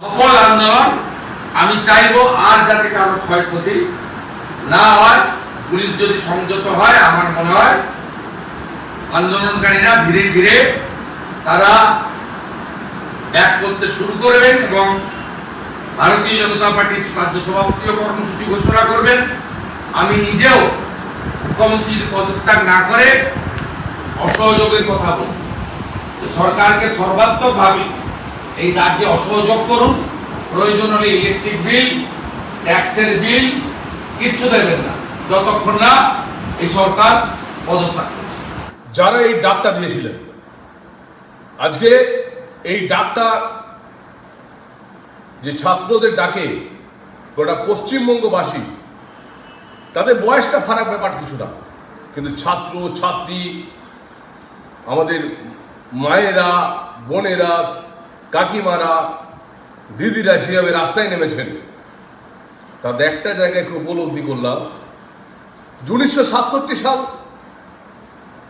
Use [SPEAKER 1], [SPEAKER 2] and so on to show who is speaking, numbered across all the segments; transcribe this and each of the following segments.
[SPEAKER 1] সফল আন্দোলন আমি চাইব আর যাতে কারও ক্ষয়ক্ষতি না হয়, পুলিশ যদি সংযত হয়, আমার মনে হয় আন্দোলনকারীরা ধীরে ধীরে তারা এক করতে শুরু করবেন এবং ভারতীয় জনতা পার্টির রাজ্য সভাপতিও কর্মসূচি ঘোষণা করবেন। আমি নিজেও মুখ্যমন্ত্রীর পদত্যাগ না করে অসহযোগের কথা বলব। সরকারকে সর্বাত্মকভাবে এই রাজ্যে অসহযোগ করুন। প্রয়োজন হলে ইলেকট্রিক বিল ট্যাক্সের বিল কিচ্ছু দেবেন না। যতক্ষণ না এই সরকার পদত্যাগ করছে।
[SPEAKER 2] যারা এই ডাকটা দিয়েছিলেন, আজকে এই ডাকটা যে ছাত্রদের ডাকে গোটা পশ্চিমবঙ্গবাসী, তাদের বয়সটা ফারাক ব্যাপার কিছু না। কিন্তু ছাত্র, ছাত্রী, আমাদের মায়েরা, বোনেরা কাকিমারা, দিদিরা যেভাবে রাস্তায় নেমেছেন, তাদের একটা জায়গায় খুব উপলব্ধি করলাম। উনিশশো সাতষট্টি সাল,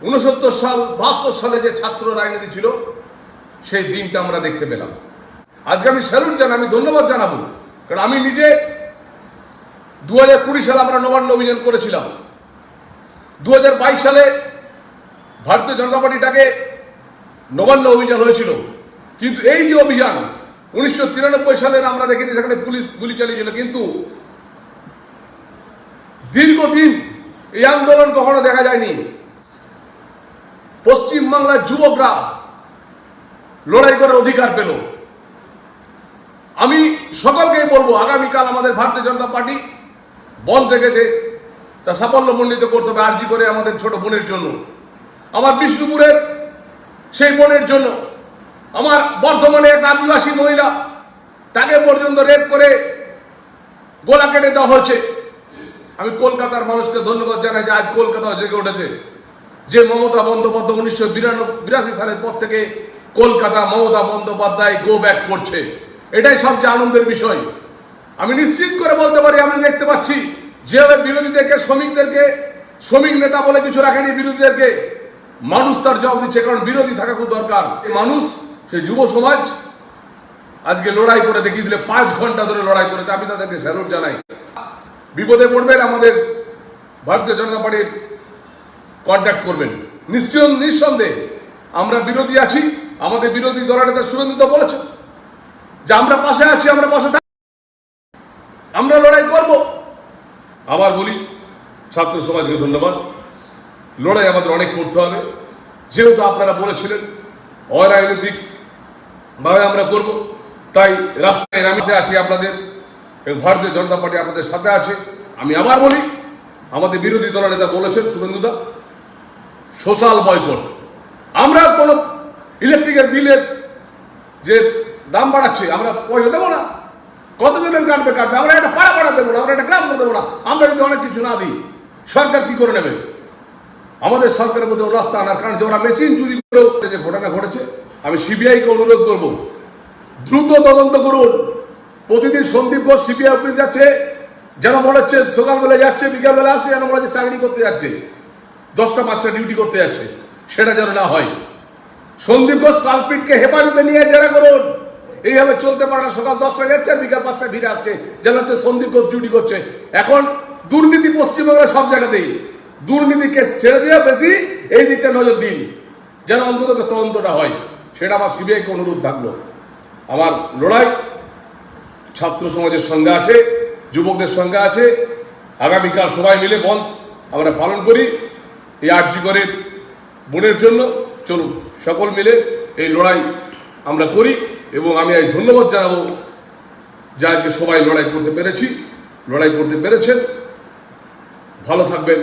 [SPEAKER 2] উনসত্তর সাল, বাহাত্তর সালে যে ছাত্র রাজনীতি ছিল, সেই দিনটা আমরা দেখতে পেলাম। আজকে আমি স্যালুট জানাই, আমি ধন্যবাদ জানাব, কারণ আমি নিজে দু হাজার কুড়ি সালে আমরা নবান্ন অভিযান করেছিলাম। দু হাজার বাইশ সালে ভারতীয় জনতা পার্টিটাকে নবান্ন অভিযান হয়েছিল। কিন্তু এই যে অভিযান, উনিশশো তিরানব্বই সালের আমরা দেখেছি সেখানে পুলিশ গুলি চালিয়েছিল, কিন্তু দীর্ঘদিন এই আন্দোলন কখনো দেখা যায়নি। পশ্চিমবাংলার যুবকরা লড়াই করে অধিকার পেল। আমি সকলকেই বলব, আগামীকাল আমাদের ভারতীয় জনতা পার্টি বন্ধ রেখেছে তা সাফল্যমণ্ডিত করতে হবে, আর্জি করে আমাদের ছোট বোনের জন্য। আমার বিষ্ণুপুরের সেই বোনের জন্য আমার বর্ধমানে এক আদিবাসী মহিলা, তাকে পর্যন্ত রেপ করে গোলা কেটে দেওয়া হয়েছে। আমি কলকাতার মানুষকে ধন্যবাদ জানাই যে আজ কলকাতা জেগে উঠেছে। যে মমতা বন্দ্যোপাধ্যায় উনিশশো বিরাশি সালের পর থেকে কলকাতা মমতা বন্দ্যোপাধ্যায় গো ব্যাক করছে। এটাই সবচেয়ে আনন্দের বিষয়। আমি নিশ্চিত করে বলতে পারি, আমি দেখতে পাচ্ছি, যেভাবে বিরোধীদেরকে, শ্রমিকদেরকে, শ্রমিক নেতা বলে কিছু রাখেনি বিরোধীদেরকে, মানুষ তার জবাব দিচ্ছে, কারণ বিরোধী থাকা খুব দরকার। মানুষ সেই যুব সমাজ আজকে লড়াই করে দেখিয়ে দিলে পাঁচ ঘণ্টা ধরে লড়াই করেছে। আমি তাদেরকে স্যালুট জানাই। বিপদে পড়বেন, আমাদের ভারতীয় জনতা পার্টির কন্ট্যাক্ট করবেন। নিশ্চয় নিঃসন্দেহে আমরা বিরোধী আছি, আমাদের বিরোধী দলনেতা সুরেন্দ্র বলেছে যে আমরা পাশে আছি, আমরা পাশে থাকি আমরা লড়াই করব। আবার বলি, ছাত্র সমাজকে ধন্যবাদ। লড়াই আমাদের অনেক করতে হবে। যেহেতু আপনারা বলেছিলেন, অরাজনৈতিক ভাবে আমরা করব। তাই রাস্তায় নামিতে আছি আপনাদের। ভারতীয় জনতা পার্টি আপনাদের সাথে আছে। আমি আবার বলি, আমাদের বিরোধী দলনেতা বলেছেন শুভেন্দুদা সোশ্যাল বয়কট। আমরা কোনো ইলেকট্রিকের বিলের যে দাম বাড়াচ্ছে, আমরা পয়সা দেবো না। কতজনের কাটবে কাটবে? আমরা একটা পাড়া পাড়া দেবো না, আমরা একটা গ্রাম করে দেবো না। আমরা যদি অনেক কিছু না দিই, সরকার কি করে নেবে? আমাদের সরকারের মধ্যে রাস্তা আনার কারণ যে ওরা মেশিন চুরি করেও যে ঘটনা ঘটেছে আমি সিবিআইকে অনুরোধ করব, দ্রুত তদন্ত করুন। প্রতিদিন সন্দীপ ঘোষ সিবিআই অফিস যাচ্ছে, যেন মনে হচ্ছে সকালবেলা যাচ্ছে, বিকালবেলা আসছে, যেন মনে হচ্ছে চাকরি করতে যাচ্ছে। দশটা পাঁচটা ডিউটি করতে যাচ্ছে, সেটা যেন না হয়। সন্দীপ ঘোষ কালপিটকে হেফাজতে নিয়ে জেরা করুন। এইভাবে চলতে পারে না, সকাল দশটা যাচ্ছে, বিকাল পাঁচটায় ফিরে আসছে, যেন হচ্ছে সন্দীপ ঘোষ ডিউটি করছে। এখন দুর্নীতি পশ্চিমবঙ্গের সব জায়গাতেই। দুর্নীতিকে ছেড়ে দিয়ে বেশি, এই দিকটা নজর দিন, যেন অন্তত তদন্তটা হয়। সেটা আমার সিবিআইকে অনুরোধ থাকল। আমার লড়াই ছাত্র সমাজের সঙ্গে আছে, যুবকদের সঙ্গে আছে। আগামীকাল সবাই মিলে বন্ধ আমরা পালন করি, এই আর্জি করে বোনের জন্য। চলুন, সকল মিলে এই লড়াই আমরা করি এবং আমি আজ ধন্যবাদ জানাব যে আজকে সবাই লড়াই করতে পেরেছি, লড়াই করতে পেরেছেন। ভালো থাকবেন।